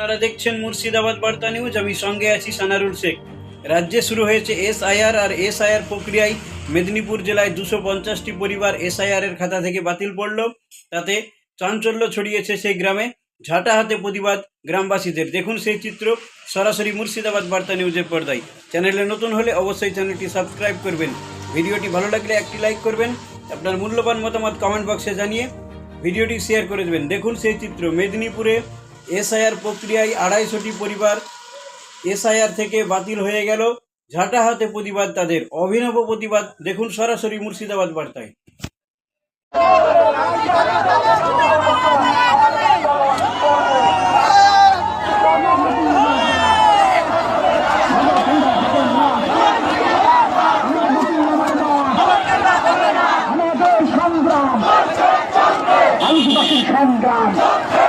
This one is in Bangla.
আপনারা দেখছেন মুর্শিদাবাদ বার্তা নিউজ, আমি সঙ্গে আছি সানারুল শেখ। রাজ্যে শুরু হয়েছে এসআইআর আর এসআইআর প্রক্রিয়ায় মেদিনীপুর জেলায় দুশো পঞ্চাশটি পরিবার এসআইআর এর খাতা থেকে বাতিল পড়ল। তাতে চাঞ্চল্য ছড়িয়েছে সেই গ্রামে। ঝাঁটা হাতে প্রতিবাদ গ্রামবাসীদের। দেখুন সেই চিত্র সরাসরি মুর্শিদাবাদ বার্তা নিউজের পর্দায়। চ্যানেলে নতুন হলে অবশ্যই চ্যানেলটি সাবস্ক্রাইব করবেন। ভিডিওটি ভালো লাগলে একটি লাইক করবেন। আপনার মূল্যবান মতামত কমেন্ট বক্সে জানিয়ে ভিডিওটি শেয়ার করে দেবেন। দেখুন সেই চিত্র। মেদিনীপুরে এসআইআর প্রক্রিয়ায় আড়াইশোটি পরিবার এসআইআর থেকে বাতিল হয়ে গেল। ঝাঁটা হাতে প্রতিবাদ তাদের। অভিনব প্রতিবাদ। দেখুন সরাসরি মুর্শিদাবাদ বার্তায়। সংগ্রাম।